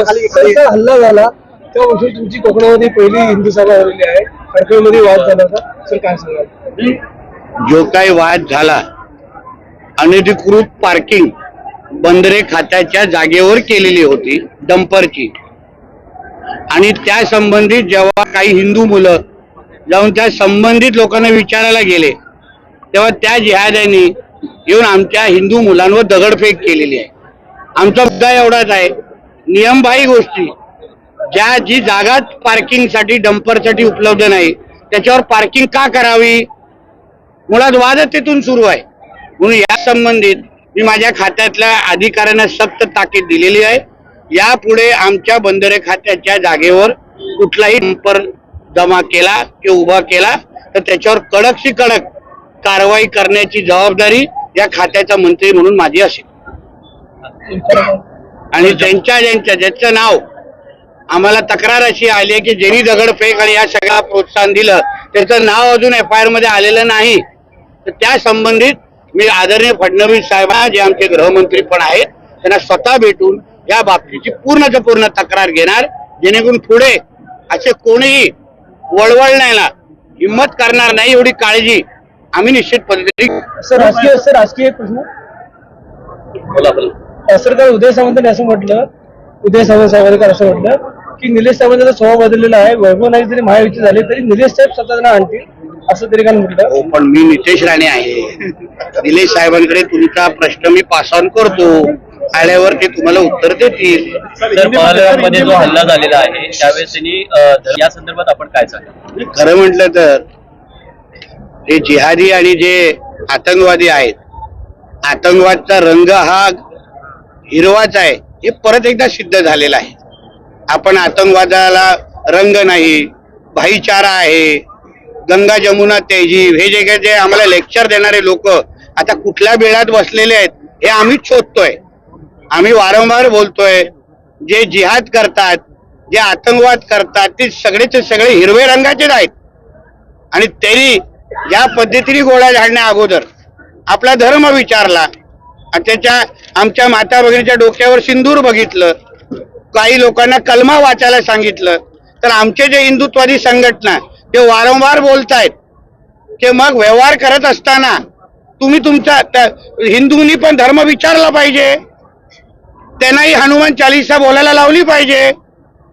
हल्ला झाला. तेव्हापासून तुमची कोकणामध्ये पहिली हिंदू सभा झालेली आहे. खडकळमध्ये वाद झाला होता. सर काय सांगाल? जो काही वाद झाला अनधिकृत पार्किंग बंदरे खात्याच्या जागेवर केलेली होती डंपरची आणि त्या संबंधित जेव्हा काही हिंदू मुलं जाऊन त्या संबंधित लोकांना विचारायला गेले तेव्हा त्या जिहाद्यांनी येऊन आमच्या हिंदू मुलांवर दगडफेक केलेली आहे. आमचा मुद्दा एवढाच आहे नियमबाही गोष्टी. ज्या जी जागा पार्किंगसाठी डंपरसाठी उपलब्ध नाही त्याच्यावर पार्किंग का करावी? मुळात वादच तिथून सुरू आहे. म्हणून या संबंधित मी माझ्या खात्यातल्या अधिकाऱ्यांना सक्त ताकीद दिलेली आहे. यापुढे आमच्या बंदरे खात्याच्या जागेवर कुठलाही डंपर जमा केला किंवा उभा केला तर त्याच्यावर कडकशी कडक कारवाई करण्याची जबाबदारी या खात्याचा मंत्री म्हणून माझी असेल. आणि ज्यांच्या ज्यांच्या ज्याचं नाव आम्हाला तक्रार अशी आली आहे की ज्यांनी दगडफेक आणि या सगळ्याला प्रोत्साहन दिलं त्याचं नाव अजून एफ आय आरमध्ये आलेलं नाही. तर त्या संबंधित मी आदरणीय फडणवीस साहेबांना जे आमचे गृहमंत्री पण आहेत त्यांना स्वतः भेटून या बाबतीची पूर्णच्या पूर्ण तक्रार घेणार जेणेकरून पुढे असे कोणीही वळवळण्याला हिंमत करणार नाही एवढी काळजी आम्ही निश्चित पद्धतीने राजकीय राजकीय प्रश्न. सर काल उदय सामंतांनी असं म्हटलं उदय सामंत सावरकर असं म्हटलं की निलेश सावंतांचा स्वभाव बदललेला आहे वैभव नाईक जरी महायुती झाले तरी निलेश साहेब स्वतःला आणतील असं तरी काल म्हटलं? हो पण मी नितेश राणे आहे. निलेश साहेबांकडे तुमचा प्रश्न मी पास ऑन करतो. आल्यावर ते तुम्हाला उत्तर देतील. तर पहलगाममध्ये जो हल्ला झालेला आहे त्यावेळेस त्यांनी अ, या संदर्भात आपण काय सांगाल? खरं म्हटलं तर हे जिहादी आणि जे आतंकवादी आहेत आतंकवादचा रंग हा हिरवाच आहे. हे परत एकदा सिद्ध झालेलं आहे. आपण आतंकवादाला रंग नाही भाईचारा आहे गंगा जमुना तेजीब हे जे काही जे आम्हाला लेक्चर देणारे लोक आता कुठल्या बेळात बसलेले आहेत हे आम्हीच शोधतोय. आम्ही वारंवार बोलतोय जे जिहाद करतात जे आतंकवाद करतात ते सगळेचे सगळे हिरवे रंगाचेच आहेत. आणि तरी या पद्धतीने गोळ्या झाडण्या अगोदर आपला धर्म विचारला त्याच्या आमच्या माता भगिनीच्या डोक्यावर सिंदूर बघितलं. काही लोकांना कलमा वाचायला सांगितलं. तर आमचे जे हिंदुत्वादी संघटना ते वारंवार बोलतायत की मग व्यवहार करत असताना तुम्ही तुमचा हिंदूंनी पण धर्म विचारला पाहिजे. त्यांनाही हनुमान चालिसा बोलायला लावली पाहिजे.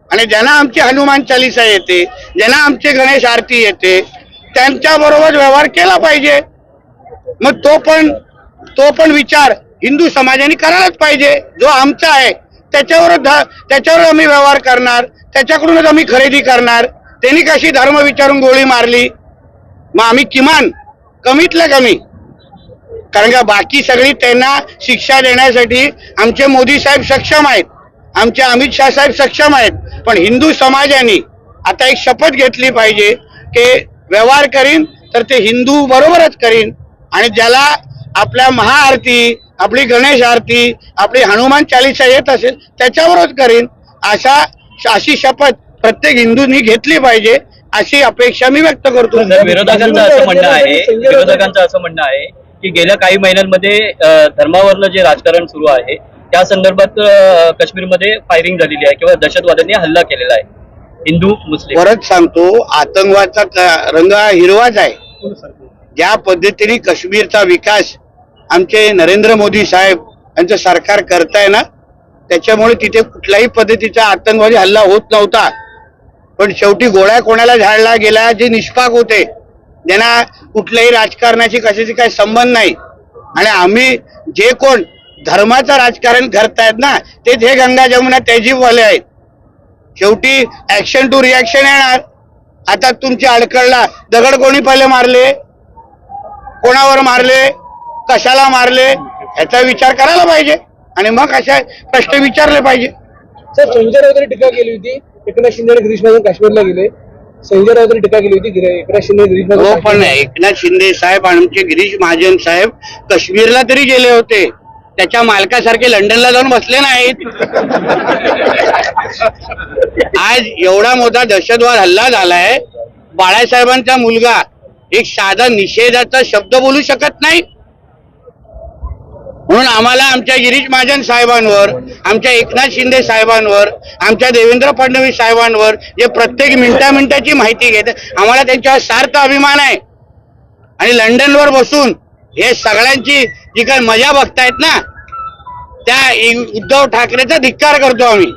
आणि ज्यांना आमची हनुमान चालिसा येते ज्यांना आमची गणेश आरती येते त्यांच्या बरोबर व्यवहार केला पाहिजे. मग तो पण तो पण विचार हिंदू समाजाने करायलाच पाहिजे. जो आमचा आहे त्याच्यावर त्याच्यावर आम्ही व्यवहार करणार त्याच्याकडूनच आम्ही खरेदी करणार. त्यांनी कशी धर्म विचारून गोळी मारली? मग आम्ही किमान कमीतल्या कमी. कारण का बाकी सगळी त्यांना शिक्षा देण्यासाठी आमचे मोदी साहेब सक्षम आहेत. आमचे अमित शाह साहेब सक्षम आहेत. पण हिंदू समाजाने आता एक शपथ घेतली पाहिजे की व्यवहार करीन तर ते हिंदू बरोबरच करीन. आणि ज्याला आपल्या महाआरती आपली गणेश आरती आपली हनुमान चालिसा येत असेल त्याच्यावरच करीन. अशा अशी शपथ प्रत्येक हिंदूंनी घेतली पाहिजे अशी अपेक्षा मी व्यक्त करतो. विरोधकांचं असं म्हणणं आहे विरोधकांचं असं म्हणणं आहे की गेल्या काही महिन्यांमध्ये अ, धर्मावरनं जे राजकारण सुरू आहे त्या संदर्भात काश्मीरमध्ये फायरिंग झालेली आहे किंवा दहशतवाद्यांनी हल्ला केलेला आहे. हिंदू मुस्लिम. परत सांगतो आतंकवादचा रंग हा हिरवाच आहे. ज्या पद्धतीने काश्मीरचा विकास आमचे नरेंद्र मोदी साहेब यांचं सरकार करताय ना त्याच्यामुळे तिथे कुठल्याही पद्धतीचा आतंकवादी हल्ला होत नव्हता. पण शेवटी गोळ्या कोणाला झाडला गेला जे निष्पाक होते ज्यांना कुठल्याही राजकारणाशी कशाशी काही संबंध नाही. आणि आम्ही जे कोण धर्माचं राजकारण करतायत ना तेच हे गंगा जमुना तेजीबवाले आहेत. शेवटी ऍक्शन टू रिॲक्शन येणार. आता तुमच्या अडकळला दगड कोणी पहिले मारले? कोणावर मारले? कशाला मारले याचा विचार करायला पाहिजे. आणि मग अशा प्रश्न विचारले पाहिजे. सर संजय राऊतांनी टीका केली होती एकनाथ शिंदे आणि गिरीश महाजन काश्मीरला गेले. संजय राऊतांनी टीका केली होती एकनाथ शिंदे गिरीश हो पण एकनाथ शिंदे साहेब आणि आमचे गिरीश महाजन साहेब काश्मीरला तरी गेले होते. त्याच्या मालकासारखे लंडनला जाऊन बसले नाहीत. आज एवढा मोठा दहशतवाद हल्ला झालाय. बाळासाहेबांचा मुलगा एक साधा निषेधाचा शब्द बोलू शकत नाही. म्हणून आम्हाला आमच्या गिरीश महाजन साहेबांवर आमच्या एकनाथ शिंदे साहेबांवर आमच्या देवेंद्र फडणवीस साहेबांवर जे प्रत्येक मिनिटा मिनिटाची माहिती घेत आम्हाला त्यांच्यावर सार्थ अभिमान आहे. आणि लंडनवर बसून हे सगळ्यांची जी काही मजा बघतायत ना त्या उद्धव ठाकरेचा धिक्कार करतो आम्ही.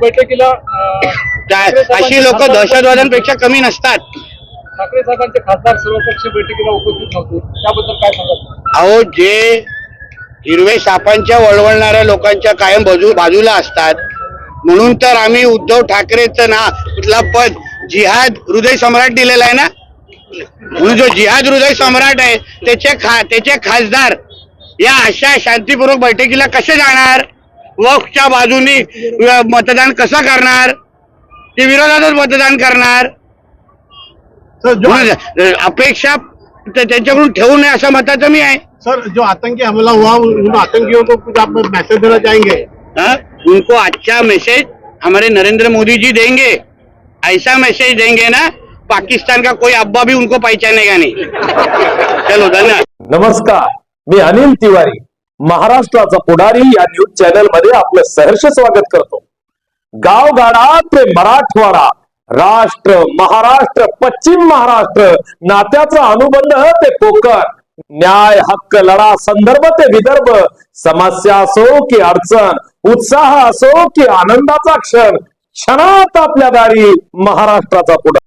बैठकीला अशी लोक दहशतवाद्यांपेक्षा कमी नसतात. ठाकरे साहेबांचे खासदार सर्वपक्षीय बैठकीला उपस्थित नव्हते. त्याबद्दल काय सांगाल? अहो जे हिरवे सापांच्या वळवळणाऱ्या लोकांच्या कायम बाजू बाजूला असतात म्हणून तर आम्ही उद्धव ठाकरेचं ना कुठला पद जिहाद हृदय सम्राट दिलेला आहे ना? म्हणून जो जिहाद हृदय सम्राट आहे त्याचे खा त्याचे खासदार या अशा शांतीपूर्वक बैठकीला कसे जाणार? वक्फच्या बाजूनी मतदान कसं करणार? ते विरोधातच मतदान करणार? अपेक्षा त्या- त्यांच्याकडून ठेवू नये असं मताचं मी आहे. सर जो आतंकी हमला हुआ उन आतंकियों को कुछ आप मैसेज देना चाहेंगे? हाँ? उनको अच्छा मैसेज हमारे नरेंद्र मोदी जी देंगे। ऐसा मैसेज देंगे ना पाकिस्तान का कोई अब्बा भी उनको पहचानेगा नहीं। चलो धन्यवाद। नमस्कार मी अनिल तिवारी महाराष्ट्राचा पुढारी या न्यूज चॅनलमध्ये आपलं सहर्ष स्वागत करतो. गावगाडा ते मराठवाडा राष्ट्र महाराष्ट्र पश्चिम महाराष्ट्र नात्याचा अनुबंध ते कोकण न्याय हक्क लढा संदर्भ ते विदर्भ. समस्या असो की अडचण उत्साह असो की आनंदाचा क्षण क्षणात आपल्या दारी महाराष्ट्राचा पुढा